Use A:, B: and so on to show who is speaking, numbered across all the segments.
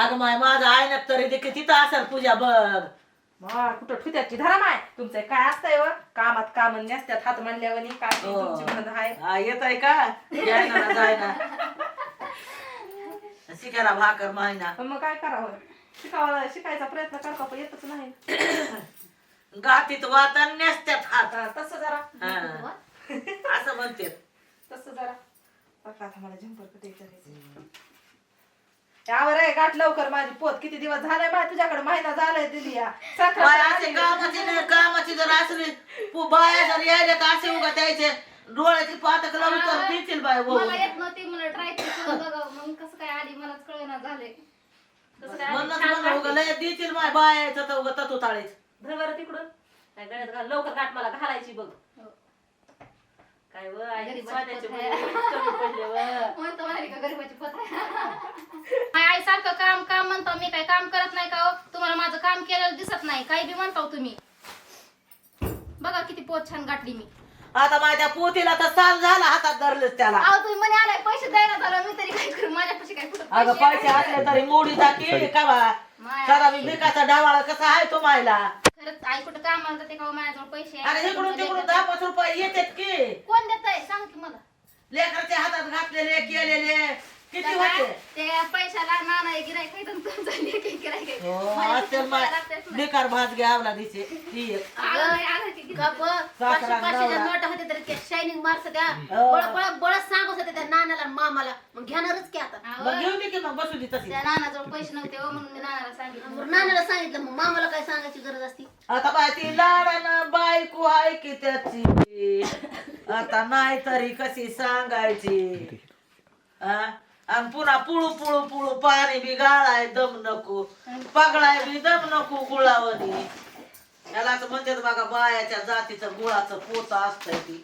A: अगं माय माझं आहे ना तरी देखील तिथं असेल पूजा बघ.
B: मग कुठं ठुत्याची धरा माय. तुमचं काय असतंय व कामात काम नसत्यात हात मांडल्यावर काय ती
A: हो.
B: तुमची म्हणत आहे
A: हा, येत आहे का ना शिकायला भाकर मायना.
B: पण मग काय करावं? शिकावा शिकायचा प्रयत्न करतो पण येतच नाही.
A: गातीत वाता नेसत्यात हात.
B: हा, तसं जरा.
A: हा. असं म्हणते
B: तसं जरा. बघा आता मला झंपर कधी करायचं यावर आहे गाठ लवकर माझी पोत. किती दिवस झालाय बाय तुझ्याकडे महिना झालाय दिली या साखर
A: बाय
B: आली.
A: असे कामाची नाही, कामाची जर असली पु- बाया जर यायला तर असे उगा द्यायचे. डोळ्याची पातक लावून तर देतील बाय भाऊ
C: मला येत नव्हती मला ट्राय करून बघावं मग कसं काय आली मलाच कळेना झाले कसं काय छान
A: उगा
C: वाटते.
A: लय देतील माय बायाचं तर उगा तू ताळीच
B: धर बरं तिकडून काय गळ्यात घाल लवकर गाठ मला घालायची बघ.
C: हो.
B: काय व? आई
C: गरीबाची
B: स्वाद्याचे
C: पोत
B: मुली
C: आहे.
B: कमी पडले व.
C: म्हणतो म्हणाली का गरीबाची पत आहे आई सारखं काम काम म्हणतो. मी काय काम करत नाही का हो? तुम्हाला माझं काम केलेलं दिसत नाही. काही बी म्हणतो तुम्ही. बघा किती पोत छान गाठली मी.
A: आता माझ्या पोतीला तर साल झाला हातात धरलंच त्याला.
C: अहो तुम्ही म्हणे आलाय पैसे द्यायला झालं मी तरी काय करू? माझ्यापाशी काय कुठं
A: अगं
C: पैसे
A: पैसे
C: आहेत?
A: असले तरी मोडी जाते का बा?
C: माया.
A: सदा मी भिकाचा डावाळा कसा आहे तो मायला?
C: खरंच आई कुठं कामाला जाते का हो, माझ्याजवळ पैसे
A: अरे? इकडून तिकडून. दहा पाच रुपये येतात की.
C: कोण देत आहे सांग की मला.
A: लेकराच्या हातात घातलेले केलेले. किती
C: त्याला
A: होते?
C: ते पैशाला नाना तुमचं लेकी गिरायक
A: हो, बेकार भात घ्यावला दिसे. ती एक.
C: की?
D: का ब- पाचशे पाचशेच्या नोटा होते तर ते शायनिंग मार्क्स त्या
A: हो.
D: बळ बळ बळच सांगत होते त्या नानाला आणि मामाला. मग घेणारच की आता.
A: मग घेऊन दे की मग बसू दे तशी.
C: त्या नानाजवळ पैसे नव्हते हो म्हणून मी नानाला सांगितलं.
D: मग नानाला सांगितलं मग मामाला काय सांगायची गरज असती?
A: आता बाय ती लाडानं बायको आहे की त्याची? आता नाही तरी कशी सांगायची? आ? आणि पुन्हा पुळू पुळू पुळू पाणी बी गाळाय दम नको. पगळाय बी दम नको गुळावणी याला तर म्हणतात बघा बायाच्या जातीचं गुळाचं पोत असतंय ती.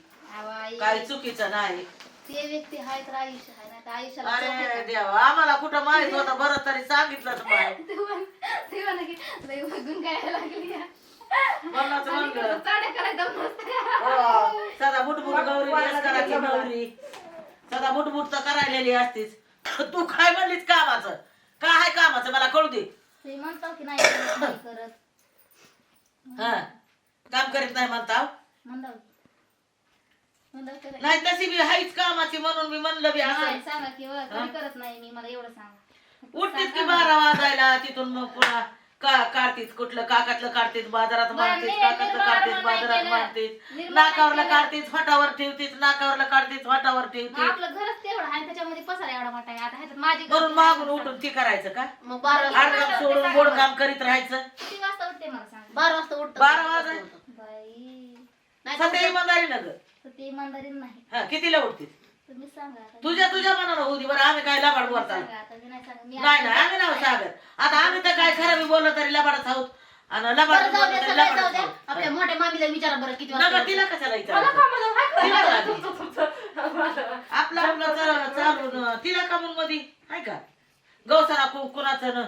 A: काही चुकीचं नाही.
C: ते व्यक्ती आहे तर आयुष्य आहे ना तर आयुष्याला
A: अरे. देवा आम्हाला कुठं माहीत होतं? बरं तरी सांगितलंच बाय
C: ते म्हण- ते म्हणा की लई बघून काय लागली या.
A: म्हणूनच
C: आणि
A: म्हणलं
C: कसं चाड्या करायचं मस्त.
A: हो, सदा बुटबुट गौरी करायची गौरी सदा बुटबुट तर करायलेली असतीस तू काय म्हणलीस कामाचं? काय आहे कामाचं? मला कळू दे.
C: ते म्हणतो की नाही करत, नाही करत
A: हा. काम करीत नाही म्हणता
C: म्हणलं. म्हणलं
A: नाही तशी बी हाईच कामाची म्हणून मी म्हणलं बी असं.
C: नाही, सांगा की व, कधी करत नाही मी मला एवढं सांगा.
A: उठतीस की बारा वाजायला तिथून मग पुन्हा का काढतीस? कुठलं काकातलं काढतीस? बाजारात मारतीस काकातलं काढतीस बाजारात. मारतीस नाकावरला. काढतीस फाटावर ठेवतीस नाकावरला काढतीस फाटावर ठेवतीस.
C: आपलं घरच तेवढं आहे त्याच्यामध्ये पसारा एवढा मोठा आहे. आता ह्याच्यात माझी
A: म्हणून मागून उठून ती करायचं का?
D: मग बारा
A: आड काम सोडून गोड काम करीत राहायचं.
C: किती वाजता उठते मला सांग?
D: बारा वाजता उठत.
A: बारा वाजता?
C: बाई.
D: नाही
A: सध्या इमानदारी ना ग
C: तर ते इमानदारीन नाही.
A: हा कितीला उठतीस?
C: तुम्ही सांगा आता.
A: तुझ्या तुझ्या मनाला होऊ दे बरं आम्ही काय लबाड बोलता?
C: सांगा आता मी नाही सांगा मी
A: नाही नाही आम्ही नाही सांगत. आता आम्ही तर काय खरं बी बोललो तरी लबाडच आहोत. आणि लबाड
D: बरं जाऊ
A: बोललो
D: द्या
A: तरी
D: सगळं जाऊ
A: लबाडच
D: द्या
A: आहोत.
D: आपल्या मोठ्या मामीला विचारा बरं किती
A: नका
D: वाजता
A: तिला कशाला
B: मला
A: विचारायचं?
B: का म्हणून हाक
A: तिला? लागली. आपलं आपलं चालून तिला का म्हणून मधी? आहे का? गवसाना कु- कुणाचं न?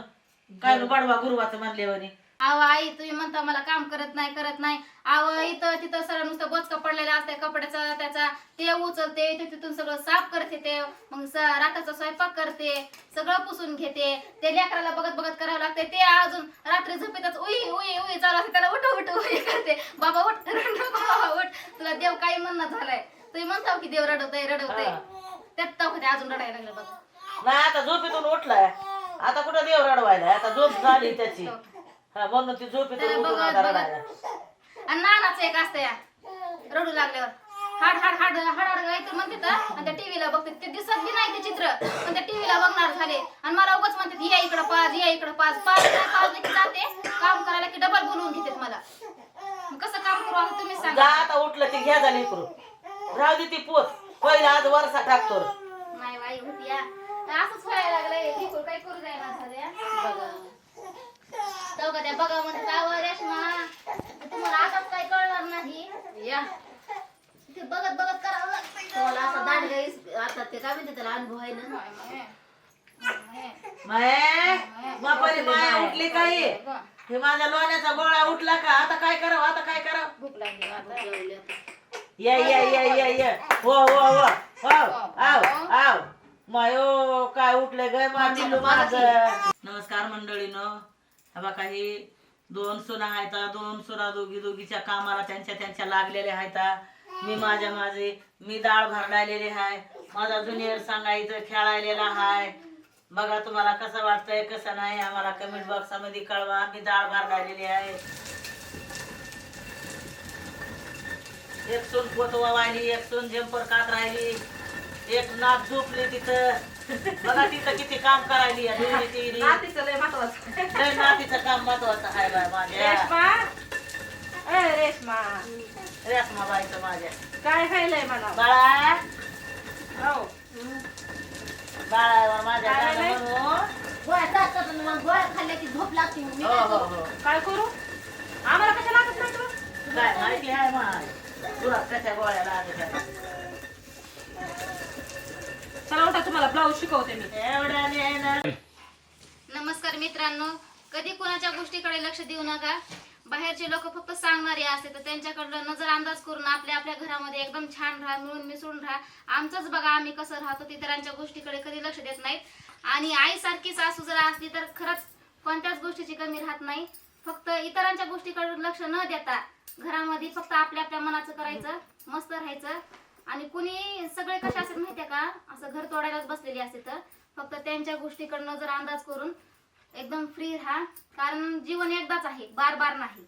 A: काय न बडवा गुरुवाचं मानल्यावानी
C: अहो आई तुम्ही म्हणता मला काम करत नाही करत नाही. अहो इथं तिथं सगळं नुसतं बोचका पडलेला असते कपड्याचा त्याचा. ते उचलते ते तिथून सगळं साफ करते ते मग रात्रीचा स्वयंपाक करते सगळं पुसून घेते. ते लेकराला बघत बघत करावं लागते ते अजून रात्री झोपेतच उई उई उई चालू असते त्याला उठ उठ उई करते. बाबा उठ बाबा उठ. तुला देव काही म्हणणं झालाय. तुम्ही म्हणता की देव रडवतय रडवतय. त्यात ताव ते अजून रडायला लागलं बघा.
A: नाही आता झोपेतून उठलाय. आता कुठं देव रडवायला आता झोप झाली त्याची. हा म्हणून ती झोपेतून
C: त्याला
A: उठून
C: बघत
A: आता
C: बघत
A: रडायला.
C: आणि नानाचं एक असतं या रडू लागल्यावर. हाड हाड हाड हाड हाड गायचं म्हणते तर आणि त्या टीव्हीला बघते. ते दिसत बी नाही ते चित्र. पण त्या टीव्हीला बघणार झाले. आणि मला उगाच म्हणतात या इकडं पाच या इकडं पाच पाच पाच की जाते. काम करायला की डबल बोलवून घेतात मला. मग कसं काम करू आता तुम्हीच
A: जा
C: सांगा
A: आता उठलं ती घ्या झाली इकडून राहू दे ती पोत. पहिला आज वरसा टाकतो
C: नाही बाई होती या. असंच व्हायला लागलंय. लिकूर काय करू जायला झालं बघा. त्या बघा म्हणतात आव रेशमा? तुम्हाला आताच काय कळणार नाही.
D: या.
C: ते बघत बघत करावं लागतं
D: तुम्हाला असं दांड गाईस आता ते काय म्हणते त्याला अनुभव आहे ना?
A: माय बापारी माया उठली काही हे माझ्या लोण्याचा गोळा उठला का? आता काय करावं आता काय करावं?
C: भूक लागली आता.
D: जेवले आता.
A: या या या या या. हो हो हो. हो आव आव. मायो काय उठले ग माझी माझ नमस्कार मंडळीनं. बा बघा दोन सुना आहेत. दोन सुना दोघी दोघीच्या कामाला त्यांच्या त्यांच्या लागलेल्या आहेत. मी माझ्या माझे मी डाळ भरडायलेली आहे. माझा ज्युनियर सांगायचं खेळायलेला आहे. बघा तुम्हाला कसं वाटतंय कसं नाही आम्हाला कमेंट बॉक्समध्ये कळवा. मी डाळ भरडायलेली आहे. एक सून पोतवा वाहिली एक सून झेंपर कात राहिली. एक नाक झोपली तिथं. बघा तिथं किती काम करायली तिन्ही.
B: नातीचं लय महत्वाचं.
A: लय नातीचं काम महत्वाचं आहे बाय माझ्या.
B: रेशमा. ए रेशमा.
A: रेशमाबाईचं माझ्या.
B: काय खायलंय मला
A: बाळा.
B: हो.
A: बाळा माझ्या
B: काय
A: गाणं? म्हणू.
D: गोळ्या जातात आणि मग गोळ्या खाल्ल्या की झोप लागते. मी
A: हो
D: काय
A: हो
D: करू?
A: हो.
B: काय करू? आम्हाला कशा लागत नाही
A: काय माहिती आहे माय. तुला कशा गोळ्या लागत आहेत?
B: चला उठा तुम्हाला ब्लाऊज शिकवते मी.
A: एवढ्याने ना.
C: नमस्कार मित्रांनो. कधी कोणाच्या गोष्टीकडे लक्ष देऊ नका? बाहेरचे लोक फक्त सांगणारे असते तर त्यांच्याकडं नजर अंदाज करून आपल्या आपल्या घरामध्ये एकदम छान राहा मिळून मिसळून राहा. आमचंच बघा आम्ही कसं राहतो इतरांच्या गोष्टीकडे कधी लक्ष देत नाहीत. आणि आईसारखी सासू जर असली तर खरंच कोणत्याच गोष्टीची कमी राहत नाही. फक्त इतरांच्या गोष्टीकडे लक्ष न देता घरामध्ये फक्त आपल्या आपल्या मनाचं करायचं मस्त राहायचं. आणि कुणी सगळे कसे असतात माहितीये का? असं घर तोडायलाच बसलेली असते तर. फक्त त्यांच्या गोष्टीकडनं जर अंदाज करून एकदम फ्री राहा. कारण जीवन एकदाच आहे बार बार नाही.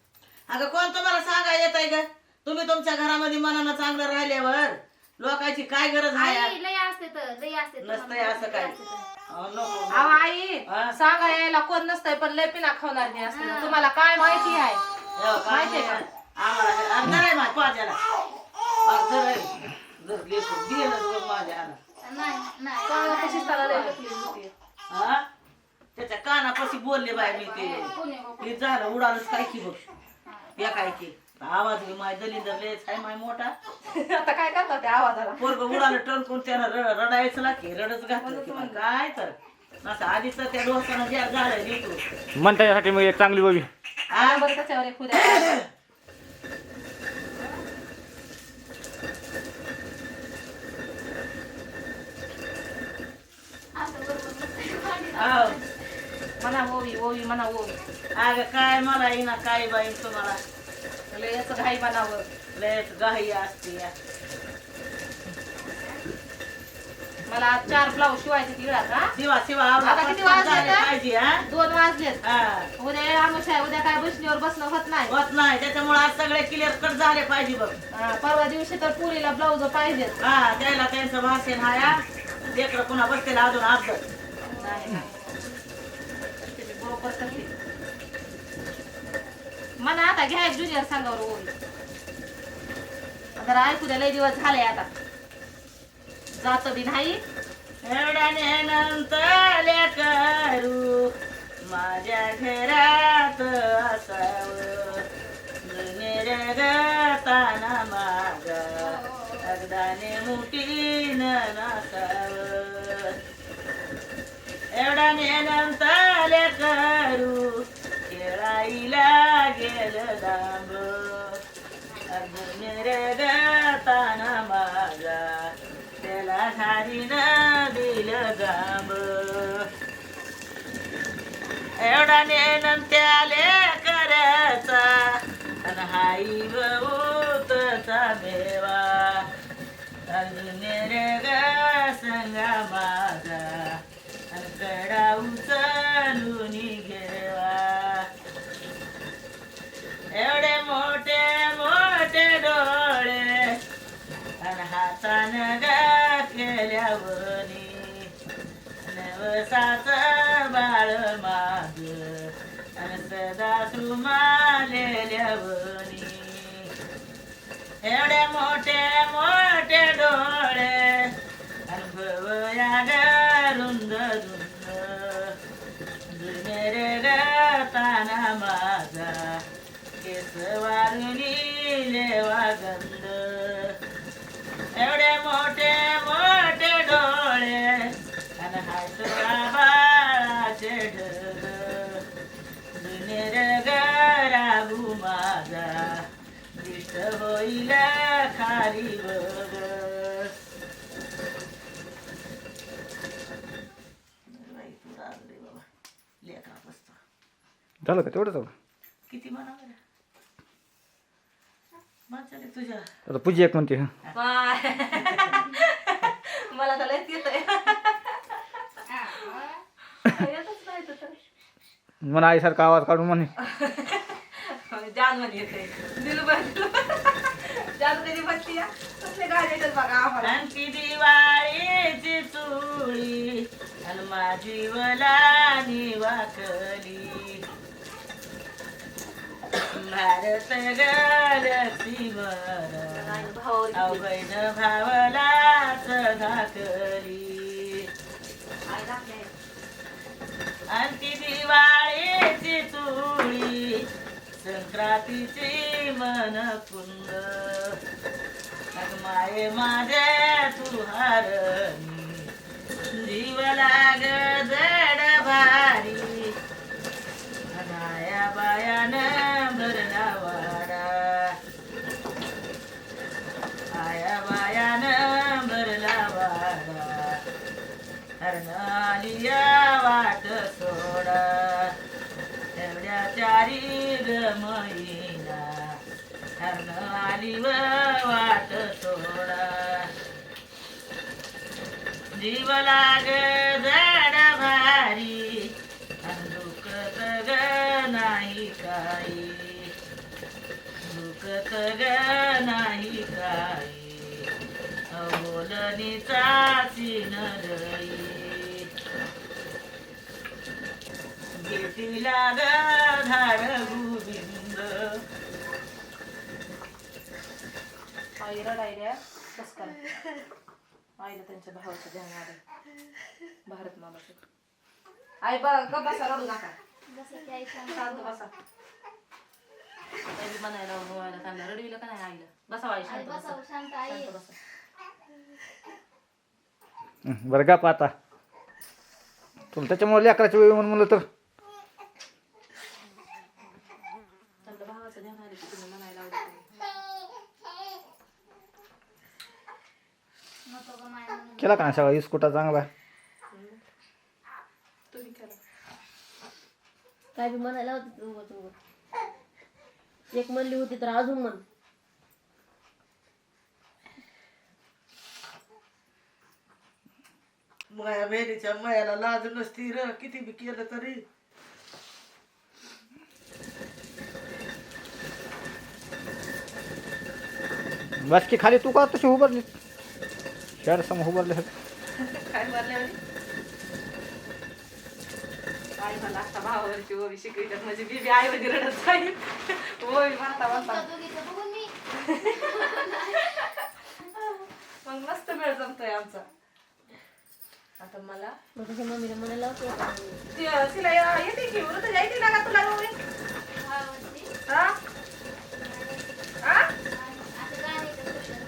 A: अगं कोण तुम्हाला सांगा येत आहे ग? तुम्ही तुमच्या घरामध्ये मनानं चांगलं राहिल्यावर लोकांची काय गरज आहे?
C: आई लय असते तर लय असते तर.
A: नसतंय असं काय?
C: लय असते तर.
A: अहो, नको
B: अहो आई
A: हा?
B: सांगा यायला कोण नसतंय पण लय पिना खावणार नाही असते. तुम्हाला काय माहिती आहे?
A: हो, काय
B: माहितीये का?
A: आम्हाला काय- अंधार आहे माझ्या पाजाला अंधार आहे. बघ माझ्या
B: कशी त्याला लय होती
A: हा? त्याच्या कानापाशी बोलले बाय मी ते.
C: हो?
A: झालं उडालच काय की बघ. या काय की? आवाज बी माय दलिंदर लेच आहे माय मोठा.
B: आता काय करता त्या आवाजाला?
A: पोरग उडालं टणकून त्यानं र- रडायचं ना की रडच घातलं की मग काय तर. असं आधीच तर त्या डोसानं ज्या झालं
E: मन त्याच्यासाठी मग एक चांगली बाबी.
B: हा बरं एक उद्या
C: असं बरोबर नसतं.
A: आहो.
B: म्हणा ओवी ओवी म्हणा ओवी
A: अगं काय मला येईना काय बाई तुम्हाला
B: लय याचं घाई बनावं
A: लयच गाही असते या.
B: मला आज चार ब्लाऊज शिवायचे तिळा का
A: शिवा शिवा आवरा.
B: आता किती
A: पटकन
B: वाजले
A: झाले
B: आता?
A: पाहिजे हा
B: दोन वाजलेत
A: हा.
B: उद्या आहे उद्या काय बसलीवर बसणं होत नाही
A: होत नाही त्याच्यामुळे आज सगळे क्लिअर कट झाले पाहिजे बघ
B: हा, परवा दिवशी तर पुरीला ब्लाऊज पाहिजेत
A: हा त्याला त्यांचं भाषण हाया लेकरं पुन्हा बसतील अजून अर्ध
B: नाही नाही. बरोबर करते. म्हणा आता घ्या ज्युनियर सांगावर ओवी जरा ऐकू द्या लय दिवस झाले आता. जात बी नाही.
A: करू. माझ्या घरात असावं. जुने गताना माझा. अगदाने मुठीन नसावं एवढ्याने नंतर करू. खेळाईला गेलं दांब अजून गताना माझा. त्याला झाडीनं दिलं गांब. एवढा नेन त्याले करायचा. आणि हाई बहुतचा देवा अजून रे ग संगा उचलून घेवा एवढे मोठे मोठे डोळे आणि हातानं घातलेल्यावनी नवसाचा गताना माझा केस वारुली लेवा गंध. एवढे मोठे मोठे डोळे आणि हात बाळाचे ढग. जुने गराबू माझा. दिष्ट होईल खाली बघ बाई, तू राहू दे बाबा. लेक
E: झालं का तेवढंच हवं
A: किती म्हणा बरं माझ्या रे तुझ्या.
E: आता पूजी एक म्हणते हं.
B: बाय. मला तर लयच येत येतच नाही तर
E: म्हणा आईसारखा आवाज काढून म्हणे.
B: जान म्हण येते दिलबर जान कधी बसली या कसले गाडी येतात बघा आम्हाला.
A: आणखी दिवाळीची चुळी आणि माझी वलानी वाकली. भारत गलती बर
B: भावावर
A: अवैध भावलाच घाकली आणखी दिवाळीची चुळी संक्रांतीची मन कुंद माये माझे तुहार जीव लाग जड भारी. अनाया बायान आलिया वाट सोडा. एवढ्या चारी गमईना हरण आली वाट सोडा. जीव लाग जड भारी दुखत ग नाही काही. दुखत ग नाही काही. अवोलनीचा सिनरई घेती लाग धाड गोविंद
B: आई रडायल्या कस काय आईला त्यांच्या भावाचं ध्यान आलं भारत मामाचं. आई बघ ग बसा रडू नका. शांत बसा. आई म्हणायला बोलायला त्यांना रडविलं का नाही आईला? बसा आई शांत बसा.
C: शांत
B: बसा.
E: बरं का पाहता तुला त्याच्यामुळे लेकराच्या वेळी म्हणून म्हणलं तर
B: त्यांच्या भावाचं ध्यान आलं की तुम्ही म्हणायला आवडत
C: नको गं माया म्हणून.
E: केला का? सगळा इस्कुटा चांगला?
D: काय बी म्हणायला होती. एक म्हणली होती तर अजून म्हण.
A: माझ्या बहिणीच्या मयाला लाज नसती र. किती बी केलं तरी.
E: बस की खाली तू का तशी उभारली शहर समोर उभारले
B: आई मला आता भावावरची ओवी शिकवितात. म्हणजे बीबी आई वगैरे रडत ओवी मग मस्त वेळ जमतोय आमचा. आता मला
D: तसं मम्मीला म्हणायला होतं
B: तिला येते की येते ना का तुला ओवी. हा हा
C: असं गाणं येतं कुठं.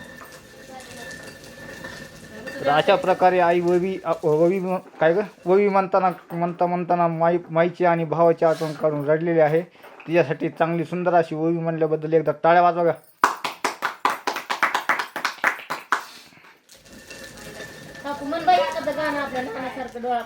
E: तर अशा प्रकारे आई ववी ववी काय ग? ववी म्हणताना म्हणता म्हणताना माई माईची आणि भावाची आठवण काढून रडलेली आहे. तिच्यासाठी चांगली सुंदर अशी ववी म्हणल्याबद्दल एकदा टाळ्या वाजवा का
D: आपल्या लहानासारखं डोळा